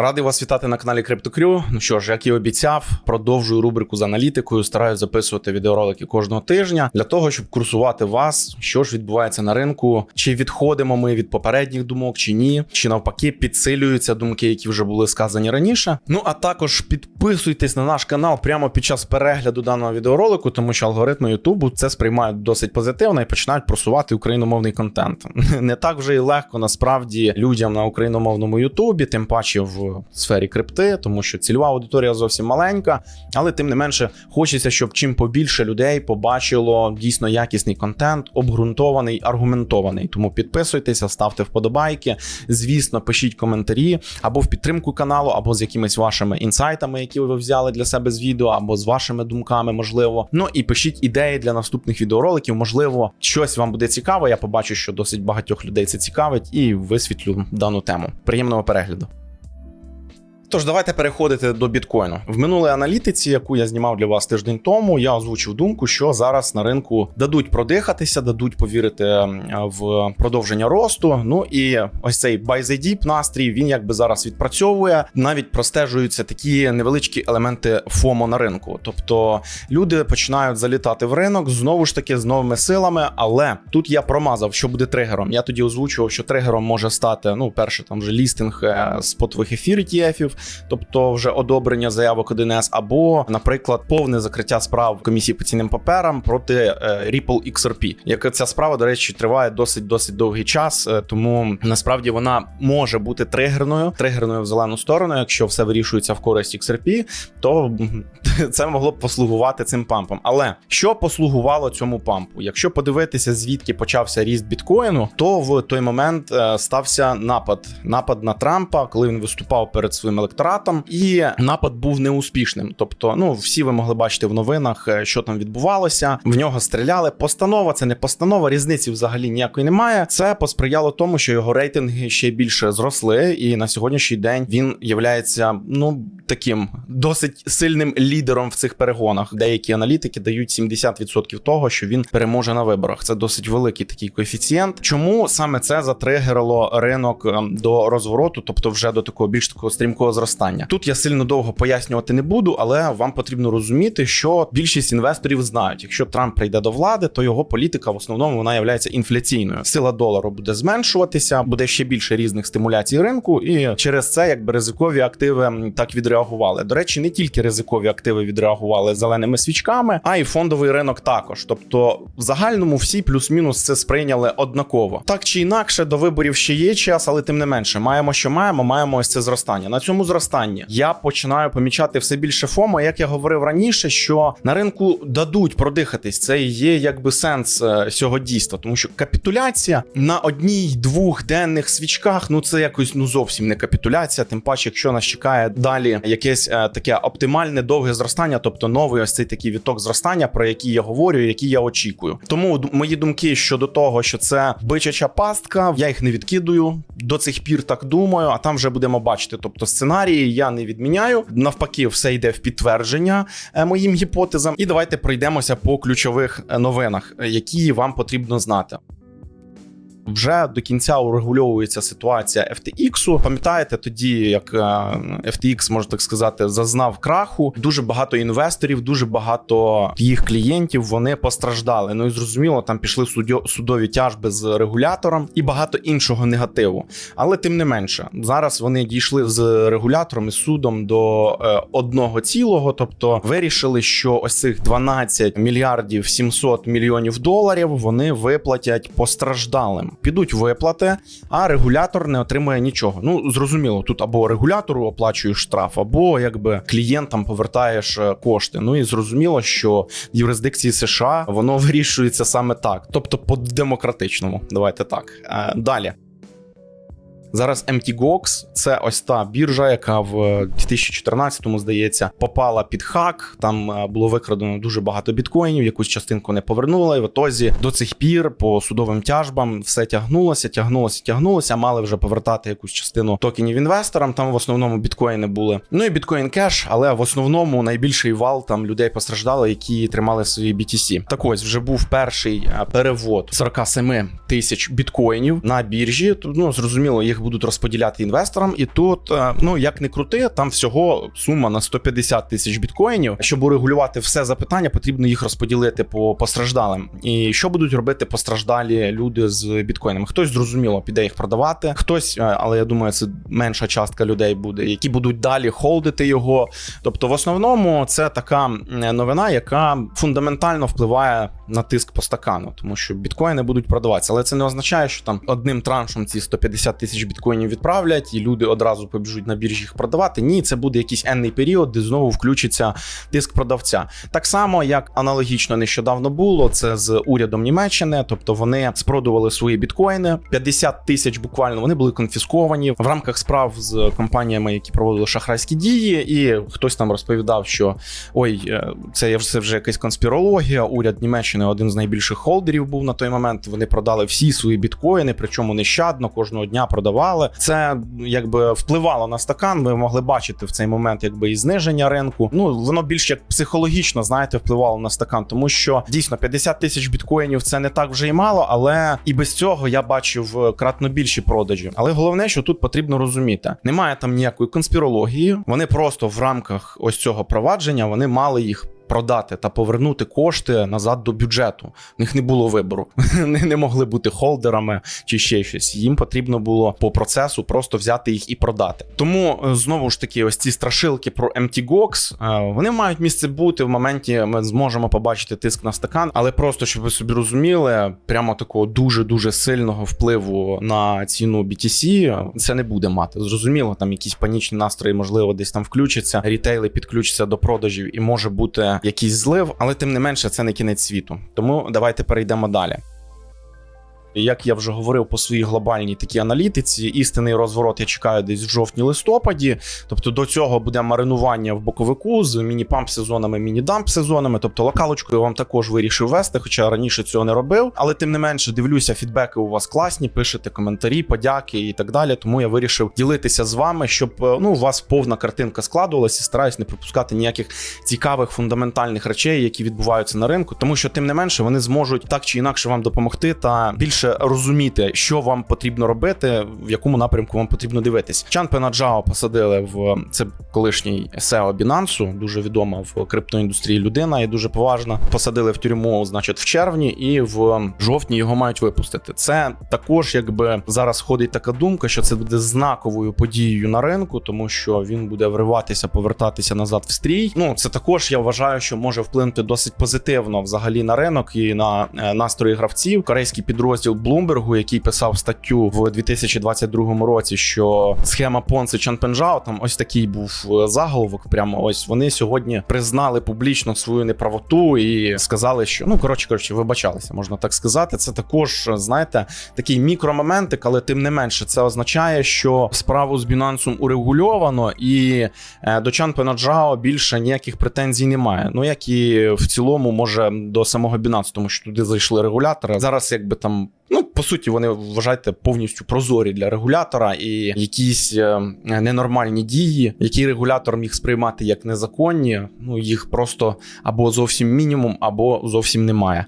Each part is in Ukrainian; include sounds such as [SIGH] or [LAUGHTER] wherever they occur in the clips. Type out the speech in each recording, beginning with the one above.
Радий вас вітати на каналі CryptoCrew. Ну що ж, як і обіцяв, продовжую рубрику з аналітикою. Стараюсь записувати відеоролики кожного тижня для того, щоб курсувати вас, що ж відбувається на ринку, чи відходимо ми від попередніх думок, чи ні, чи навпаки підсилюються думки, які вже були сказані раніше. Ну а також підписуйтесь на наш канал прямо під час перегляду даного відеоролику, тому що алгоритми Ютубу це сприймають досить позитивно і починають просувати україномовний контент. [LAUGHS] Не так вже і легко насправді людям на україномовному Ютубі, тим паче в сфері крипти, тому що цільова аудиторія зовсім маленька, але тим не менше хочеться, щоб чим побільше людей побачило дійсно якісний контент, обґрунтований, аргументований. Тому підписуйтеся, ставте вподобайки. Звісно, пишіть коментарі або в підтримку каналу, або з якимись вашими інсайтами, які ви взяли для себе з відео, або з вашими думками, можливо. Ну і пишіть ідеї для наступних відеороликів. Можливо, щось вам буде цікаво. Я побачу, що досить багатьох людей це цікавить, і висвітлю дану тему. Приємного перегляду. Тож давайте переходити до біткоїну. В минулій аналітиці, яку я знімав для вас тиждень тому, я озвучив думку, що зараз на ринку дадуть продихатися, дадуть повірити в продовження росту. Ну і ось цей buy the dip настрій він якби зараз відпрацьовує. Навіть простежуються такі невеличкі елементи ФОМО на ринку. Тобто люди починають залітати в ринок знову ж таки з новими силами. Але тут я промазав, що буде тригером. Я тоді озвучував, що тригером може стати ну, перше там вже лістинг е, спотових ефір ETF, тобто вже одобрення заявок 1С, або, наприклад, повне закриття справ комісії по цінним паперам проти е, Ripple XRP. Яка ця справа, до речі, триває досить досить довгий час, е, тому насправді вона може бути тригерною, тригерною в зелену сторону. Якщо все вирішується в користь XRP, то [LAUGHS] це могло б послугувати цим пампом. Але що послугувало цьому пампу? Якщо подивитися, звідки почався ріст біткоїну, то в той момент е, стався напад. Напад на Трампа, коли він виступав перед своїм електоратом, і напад був неуспішним. Тобто, ну всі ви могли бачити в новинах, е, що там відбувалося. В нього стріляли. Постанова це не постанова, різниці взагалі ніякої немає. Це посприяло тому, що його рейтинги ще більше зросли, і на сьогоднішній день він являється ну таким досить сильним лідером в цих перегонах. Деякі аналітики дають 70% того, що він переможе на виборах. Це досить великий такий коефіцієнт. Чому саме це затригерило ринок ем, до розвороту, тобто вже до такого більш такого стрімкого зростання? Тут я сильно довго пояснювати не буду, але вам потрібно розуміти, що більшість інвесторів знають, якщо Трамп прийде до влади, то його політика в основному вона є інфляційною. Сила долару буде зменшуватися, буде ще більше різних стимуляцій ринку, і через це якби ризикові активи так відреагували. До речі, не тільки ризикові активи відреагували зеленими свічками, а й фондовий ринок також. Тобто, в загальному всі плюс-мінус це сприйняли однаково. Так чи інакше, до виборів ще є час, але тим не менше, маємо, що маємо, маємо ось це зростання. На цьому зростанні я починаю помічати все більше ФОМО, як я говорив раніше, що на ринку дадуть продихатись. Це є якби сенс е, цього дійства, тому що капітуляція на одній двох денних свічках, ну це якось ну зовсім не капітуляція. Тим паче, якщо нас чекає далі якесь е, таке оптимальне довге зростання, тобто новий ось цей такий відток зростання, про який я говорю, який я очікую. Тому мої думки щодо того, що це бичача пастка, я їх не відкидую. До цих пір так думаю, а там вже будемо бачити. Тобто сценарії я не відміняю. Навпаки, все йде в підтвердження е, моїм гіпотезам. І давайте пройдемося по ключових е, новинах, е, які вам потрібно знати. Вже до кінця урегульовується ситуація FTX. Пам'ятаєте, тоді як е, FTX, можна так сказати, зазнав краху. Дуже багато інвесторів, дуже багато їх клієнтів вони постраждали. Ну і зрозуміло, там пішли судові тяжби з регулятором і багато іншого негативу. Але тим не менше, зараз вони дійшли з регулятором і судом до е, одного цілого, тобто вирішили, що ось цих 12 мільярдів 700 мільйонів доларів вони виплатять постраждалим. Підуть виплати, а регулятор не отримує нічого. Ну зрозуміло, тут або регулятору оплачуєш штраф, або якби клієнтам повертаєш е, кошти. Ну і зрозуміло, що в юрисдикції США воно [LAUGHS] вирішується саме так, тобто по демократичному. Давайте так. Е, Далі. Зараз MTGOX – це ось та біржа, яка в 2014-му, здається, попала під хак. Там е, було викрадено дуже багато біткоїнів, якусь частинку не повернула. І в отозі до цих пір по судовим тяжбам все тягнулося, тягнулося, тягнулося. Мали вже повертати якусь частину токенів інвесторам. Там в основному біткоїни були. Ну і біткоін кеш, але в основному найбільший вал там людей постраждало, які тримали свої BTC. Так ось вже був перший е, перевод 47 тисяч біткоїнів на біржі. Ну зрозуміло, їх їх будуть розподіляти інвесторам. І тут, е, ну як не крути, там всього сума на 150 тисяч біткоїнів. Щоб урегулювати все запитання, потрібно їх розподілити по постраждалим. І що будуть робити постраждалі люди з біткоїнами? Хтось зрозуміло піде їх продавати, хтось, е, але я думаю, це менша частка людей буде, які будуть далі холдити його. Тобто, в основному це така новина, яка фундаментально впливає на тиск по стакану, тому що біткоїни будуть продаватися. Але це не означає, що там одним траншем ці 150 тисяч біткоїнів відправлять, і люди одразу побіжуть на біржі їх продавати. Ні, це буде якийсь енний період, де знову включиться тиск продавця. Так само, як аналогічно нещодавно було, це з урядом Німеччини, тобто вони спродували свої біткоїни. 50 тисяч буквально вони були конфісковані в рамках справ з компаніями, які проводили шахрайські дії. І хтось там розповідав, що ой, е, це все вже якась конспірологія. Уряд Німеччини один з найбільших холдерів був на той момент. Вони продали всі свої біткоїни, причому нещадно кожного дня продавали. Це якби впливало на стакан. Ми могли бачити в цей момент, якби і зниження ринку. Ну воно більш як психологічно, знаєте, впливало на стакан, тому що дійсно 50 тисяч біткоїнів це не так вже й мало, але і без цього я бачив кратно більші продажі. Але головне, що тут потрібно розуміти, немає там ніякої конспірології. Вони просто в рамках ось цього провадження вони мали їх. Продати та повернути кошти назад до бюджету. У них не було вибору. [LAUGHS] Вони не могли бути холдерами чи ще щось. Їм потрібно було по процесу просто взяти їх і продати. Тому е, знову ж таки, ось ці страшилки про MTGOX, е, вони мають місце бути в моменті. Ми зможемо побачити тиск на стакан, але просто щоб ви собі розуміли, прямо такого дуже дуже сильного впливу на ціну BTC це не буде мати. Зрозуміло, там якісь панічні настрої, можливо, десь там включаться, рітейли підключаться до продажів, і може бути якийсь злив, але тим не менше це не кінець світу. Тому давайте перейдемо далі. Як я вже говорив по своїй глобальній такій аналітиці, істинний розворот я чекаю десь в жовтні-листопаді. Тобто до цього буде маринування в боковику з міні-памп сезонами, міні-дамп сезонами. Тобто локалочку я вам також вирішив вести, хоча раніше цього не робив. Але тим не менше дивлюся, фідбеки у вас класні, пишете коментарі, подяки і так далі. Тому я вирішив ділитися з вами, щоб е, ну у вас повна картинка складувалася. Стараюсь не пропускати ніяких цікавих фундаментальних речей, які відбуваються на ринку, тому що тим не менше вони зможуть так чи інакше вам допомогти та більше розуміти, що вам потрібно робити, в якому напрямку вам потрібно дивитись. Чан Пенаджао посадили в це колишній SEO Binance, дуже відома в криптоіндустрії людина і дуже поважна. Посадили в тюрму, значить, в червні, і в жовтні його мають випустити. Це також, якби зараз ходить така думка, що це буде знаковою подією на ринку, тому що він буде вриватися, повертатися назад в стрій. Ну це також я вважаю, що може вплинути досить позитивно взагалі на ринок і на е, настрої гравців. Корейський підрозділ Блумбергу, який писав статтю в 2022 році, що схема Понци Чанпенжао, там ось такий був е, заголовок. Прямо ось вони сьогодні признали публічно свою неправоту і сказали, що ну коротше коротше, вибачалися, можна так сказати. Це також знаєте такий мікромоментик, але тим не менше, це означає, що справу з Binance урегульовано, і е, до Чан Пенаджао більше ніяких претензій немає. Ну як і в цілому, може до самого Binance, тому що туди зайшли регулятори. Зараз якби там. Ну, по суті, вони вважайте повністю прозорі для регулятора, і якісь е, ненормальні дії, які регулятор міг сприймати як незаконні. Ну їх просто або зовсім мінімум, або зовсім немає.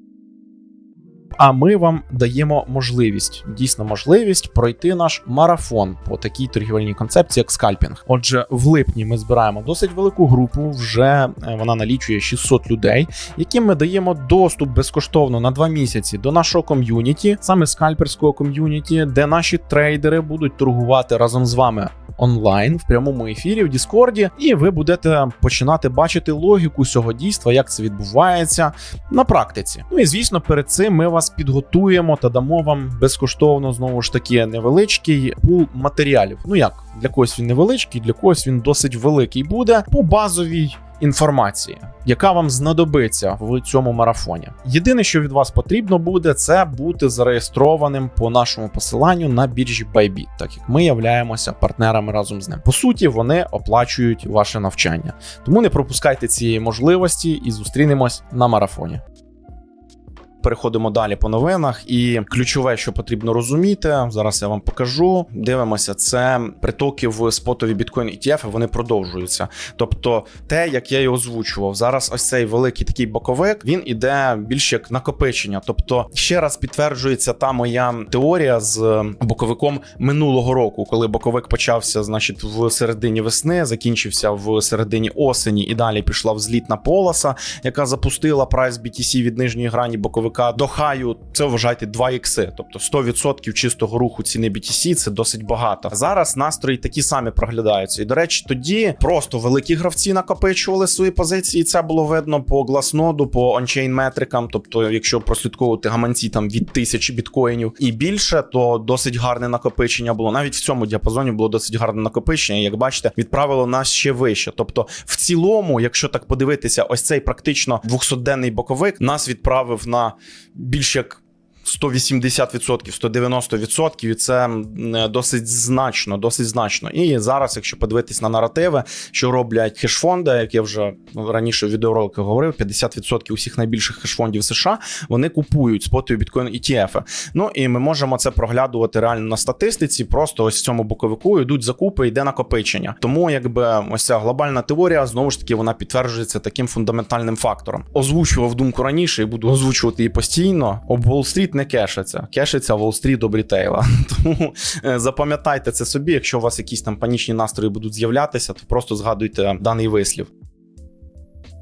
А ми вам даємо можливість, дійсно можливість пройти наш марафон по такій торгівельній концепції, як скальпінг. Отже, в липні ми збираємо досить велику групу. Вже е, вона налічує 600 людей, яким ми даємо доступ безкоштовно на два місяці до нашого ком'юніті, саме скальперського ком'юніті, де наші трейдери будуть торгувати разом з вами. Онлайн в прямому ефірі в Діскорді, і ви будете починати бачити логіку цього дійства, як це відбувається на практиці. Ну і звісно, перед цим ми вас підготуємо та дамо вам безкоштовно знову ж таки невеличкий пул матеріалів. Ну як для когось він невеличкий, для когось він досить великий буде по базовій інформації, яка вам знадобиться в цьому марафоні. Єдине, що від вас потрібно буде, це бути зареєстрованим по нашому посиланню на біржі Bybit, так як ми являємося партнерами разом з ним. По суті, вони оплачують ваше навчання. Тому не пропускайте цієї можливості і зустрінемось на марафоні. Переходимо далі по новинах, і ключове, що потрібно розуміти, зараз я вам покажу. Дивимося, це притоки в спотові біткоін ETF, вони продовжуються. Тобто, те, як я і озвучував, зараз ось цей великий такий боковик, він іде більш як накопичення. Тобто, ще раз підтверджується та моя теорія з боковиком минулого року, коли боковик почався, значить, в середині весни, закінчився в середині осені, і далі пішла взлітна полоса, яка запустила прайс BTC від нижньої грані боковика до хаю. Це вважайте 2 ікси, тобто 100% чистого руху ціни BTC це досить багато. Зараз настрої такі самі проглядаються. І до речі, тоді просто великі гравці накопичували свої позиції. Це було видно по гласноду, по ончейн метрикам. Тобто, якщо прослідковувати гаманці там від тисячі біткоїнів і більше, то досить гарне накопичення було. Навіть в цьому діапазоні було досить гарне накопичення. Як бачите, відправило нас ще вище. Тобто, в цілому, якщо так подивитися, ось цей практично 200-денний боковик нас відправив на більш як 180%, 190%, і це досить значно, досить значно. І зараз, якщо подивитись на наративи, що роблять хеш-фонди, як я вже раніше в відеороликах говорив, 50% усіх найбільших хеш-фондів США вони купують спотові біткоін ETF. Ну і ми можемо це проглядувати реально на статистиці. Просто ось в цьому боковику йдуть закупи, йде накопичення. Тому якби ось ця глобальна теорія знову ж таки вона підтверджується таким фундаментальним фактором. Озвучував думку раніше і буду озвучувати її постійно. Об Уолл-стріт не кешиться. Кешиться Уолл-стріт до Брітейла. [LAUGHS] Тому е, запам'ятайте це собі. Якщо у вас якісь там панічні настрої будуть з'являтися, то просто згадуйте даний вислів.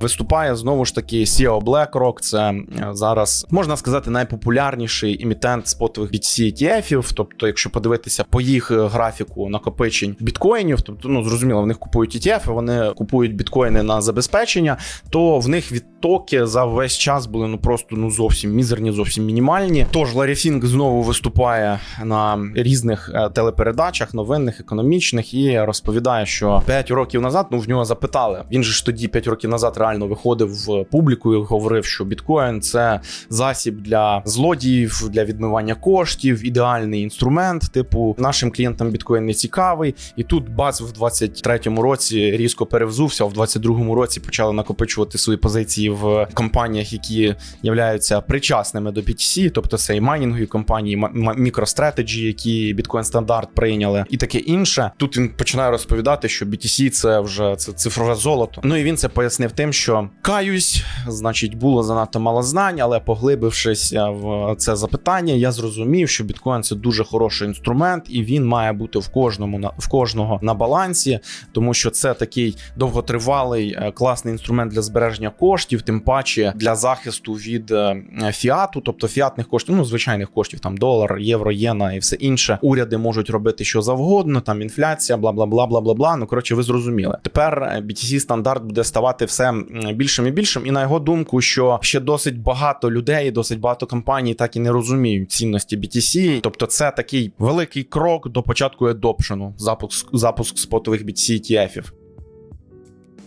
Виступає знову ж таки CEO BlackRock. Це е, зараз можна сказати найпопулярніший імітент спотових BTC ETF. Тобто, якщо подивитися по їх е, графіку накопичень біткоїнів, тобто ну зрозуміло, в них купують ETF, вони купують біткоїни на забезпечення, то в них відтоки за весь час були ну просто ну зовсім мізерні, зовсім мінімальні. Тож Ларі Фінк знову виступає на різних е, телепередачах, новинних, економічних, і розповідає, що 5 років назад ну в нього запитали. Він же ж тоді 5 років назад реально виходив в публіку і говорив, що біткоін це засіб для злодіїв, для відмивання коштів, ідеальний інструмент. Типу, нашим клієнтам біткоін не цікавий. І тут бац в 23-му році різко перевзувся, а в 22-му році почали накопичувати свої позиції в компаніях, які являються причасними до BTC, тобто це і майнінгові компанії, MicroStrategy, які біткоін стандарт прийняли, і таке інше. Тут він починає розповідати, що BTC це вже це цифрове золото. Ну і він це пояснив тим, що каюсь, значить, було занадто мало знань, але поглибившись в це запитання, я зрозумів, що біткоін це дуже хороший інструмент, і він має бути в кожному на в кожного на балансі, тому що це такий довготривалий е, класний інструмент для збереження коштів, тим паче для захисту від е, фіату, тобто фіатних коштів, ну звичайних коштів, там долар, євро, єна і все інше. Уряди можуть робити що завгодно, там інфляція, бла бла бла бла бла бла. Ну коротше, ви зрозуміли. Тепер е, BTC стандарт буде ставати все більшим і більшим. І на його думку, що ще досить багато людей, досить багато компаній так і не розуміють цінності BTC. Тобто, це такий великий крок до початку адопшену, запуск запуск спотових BTC ETF-ів.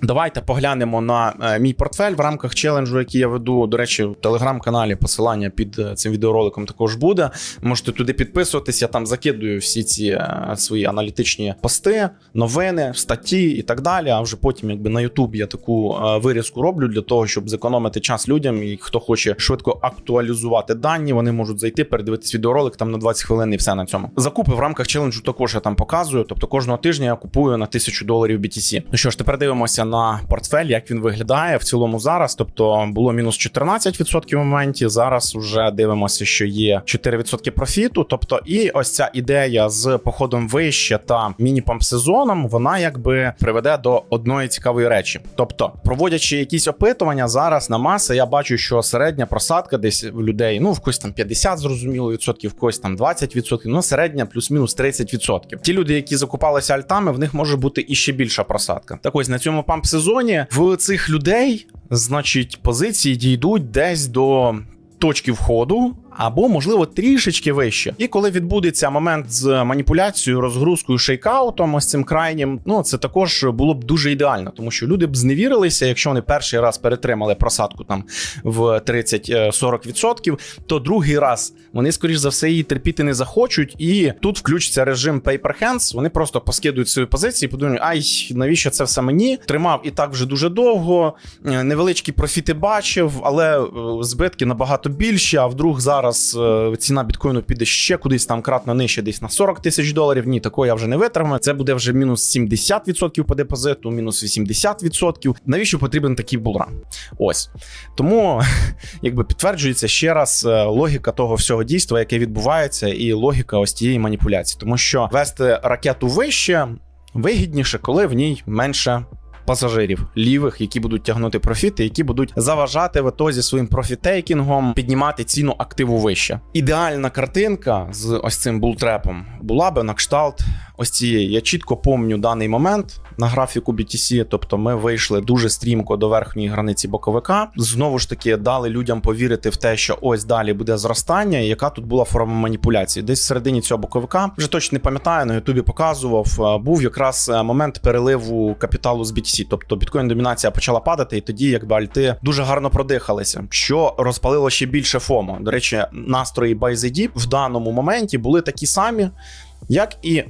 Давайте поглянемо на е, мій портфель в рамках челенджу, який я веду. До речі, в телеграм-каналі посилання під е, цим відеороликом також буде. Можете туди підписуватися. Я там закидую всі ці е, свої аналітичні пости, новини, статті і так далі. А вже потім, якби на YouTube я таку вирізку роблю для того, щоб зекономити час людям. І хто хоче швидко актуалізувати дані, вони можуть зайти, передивитись відеоролик там на 20 хвилин і все на цьому. Закупи в рамках челенджу також я там показую. Тобто кожного тижня я купую на 1000 доларів BTC. Ну що ж, тепер дивимося на портфель, як він виглядає в цілому зараз. Тобто було мінус 14% в моменті. Зараз вже дивимося, що є 4% профіту. Тобто, і ось ця ідея з походом вище та міні-памп сезоном, вона якби приведе до одної цікавої речі. Тобто, проводячи якісь опитування зараз на маси, я бачу, що середня просадка десь в людей, ну в когось там 50 зрозуміло відсотків, в когось там 20%, ну середня плюс-мінус 30%. Ті люди, які закупалися альтами, в них може бути і ще більша просадка. Так ось на цьому памп сезоні в цих людей, значить, позиції дійдуть десь до точки входу або, можливо, трішечки вище. І коли відбудеться момент з маніпуляцією, розгрузкою, шейкаутом, ось цим крайнім, ну це також було б дуже ідеально, тому що люди б зневірилися, якщо вони перший раз перетримали просадку там в 30-40%, то другий раз вони, скоріш за все, її терпіти не захочуть, і тут включиться режим paper hands, Вони просто поскидують свої позиції, подумають, ай, навіщо це все мені? Тримав і так вже дуже довго. е, Невеличкі профіти бачив, але е, збитки набагато більші. А вдруг зараз е, ціна біткоїну піде ще кудись там кратно нижче, десь на 40 тисяч доларів. Ні, такого я вже не витримаю. Це буде вже мінус 70% по депозиту, мінус 80%. Навіщо потрібен такий булран? Ось тому, [LAUGHS] якби підтверджується ще раз е, логіка того всього дійства, яке відбувається, і логіка ось тієї маніпуляції, тому що вести ракету вище вигідніше, коли в ній менше. Пасажирів лівих, які будуть тягнути профіти, які будуть заважати в етозі своїм профітейкінгом піднімати ціну активу вище. Ідеальна картинка з ось цим бултрепом була би на кшталт ось цієї. Я чітко помню даний момент на графіку BTC, тобто ми вийшли дуже стрімко до верхньої границі боковика. Знову ж таки, дали людям повірити в те, що ось далі буде зростання, і яка тут була форма маніпуляції. Десь в середині цього боковика вже точно не пам'ятаю, на Ютубі показував. Був якраз е, момент переливу капіталу з BTC. Тобто біткоін домінація почала падати, і тоді якби альти дуже гарно продихалися, що розпалило ще більше ФОМО. До речі, настрої ByZD в даному моменті були такі самі, як і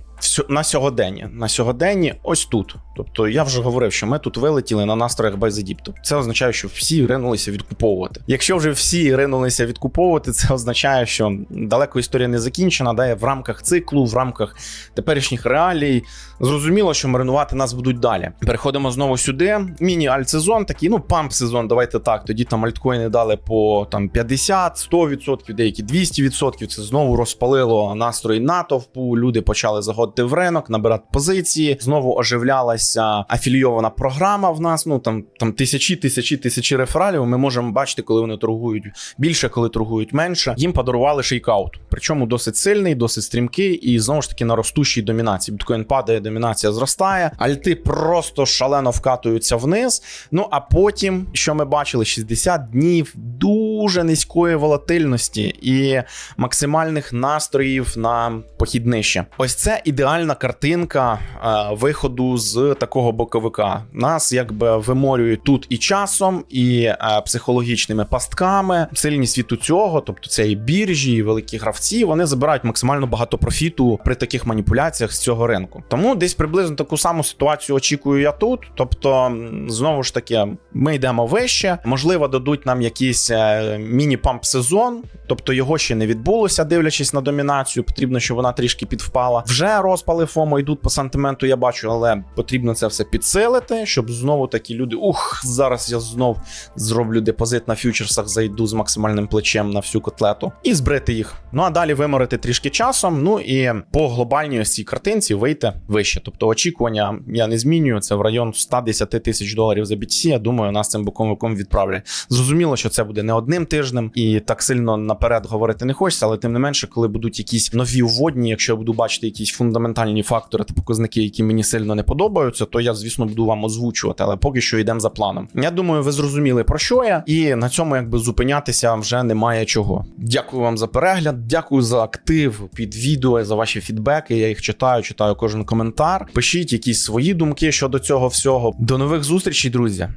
на сьогодення. На сьогоденні ось тут. Тобто я вже говорив, що ми тут вилетіли на настроях Buy. Тобто це означає, що всі ринулися відкуповувати. Якщо вже всі ринулися відкуповувати, це означає, що далеко історія не закінчена, да, в рамках циклу, в рамках теперішніх реалій. Зрозуміло, що маринувати нас будуть далі. Переходимо знову сюди. Міні-альт-сезон, такий, ну, памп-сезон, давайте так. Тоді там альткоїни дали по там 50, 100%, деякі 200%. Це знову розпалило настрої натовпу. Люди почали заходити в ринок, набирати позиції. Знову оживлялася афілійована програма в нас. Ну там там тисячі, тисячі, тисячі рефералів. Ми можемо бачити, коли вони торгують більше, коли торгують менше. Їм подарували шейкаут. Причому досить сильний, досить стрімкий, і знову ж таки на ростущій домінації. Біткоін падає, домінація зростає, альти просто шалено вкатуються вниз. Ну а потім, що ми бачили, 60 днів дуже низької волатильності і максимальних настроїв на похід нижче. Ось це ідеальна картинка е, виходу з такого боковика. Нас якби виморюють тут і часом, і е, психологічними пастками. Сильність від цього, тобто це і біржі, і великі гравці, вони забирають максимально багато профіту при таких маніпуляціях з цього ринку. Тому десь приблизно таку саму ситуацію очікую я тут. Тобто, знову ж таки, ми йдемо вище. Можливо, дадуть нам якийсь е, міні-памп сезон, тобто його ще не відбулося, дивлячись на домінацію. Потрібно, щоб вона трішки підвпала. Вже розпали ФОМО йдуть по сантименту, я бачу, але потрібно це все підсилити, щоб знову такі люди. Ух, зараз я знов зроблю депозит на фьючерсах, зайду з максимальним плечем на всю котлету і збрити їх. Ну а далі виморити трішки часом. Ну і по глобальній ось цій картинці вийти вище. Тобто очікування я не змінюю. Це в район 110 тисяч доларів за BTC. Я думаю, нас цим боковиком відправлять. Зрозуміло, що це буде не одним тижнем, і так сильно наперед говорити не хочеться, але тим не менше, коли будуть якісь нові вводні, якщо я буду бачити якісь фундаментальні фактори та показники, які мені сильно не подобаються, то я, звісно, буду вам озвучувати. Але поки що йдемо за планом. Я думаю, ви зрозуміли про що я, і на цьому якби зупинятися вже немає чого. Дякую вам за перегляд, дякую за актив під відео, за ваші фідбеки. Я їх читаю, читаю кожен коментар. Пишіть якісь свої думки щодо цього всього. До нових зустрічей, друзі.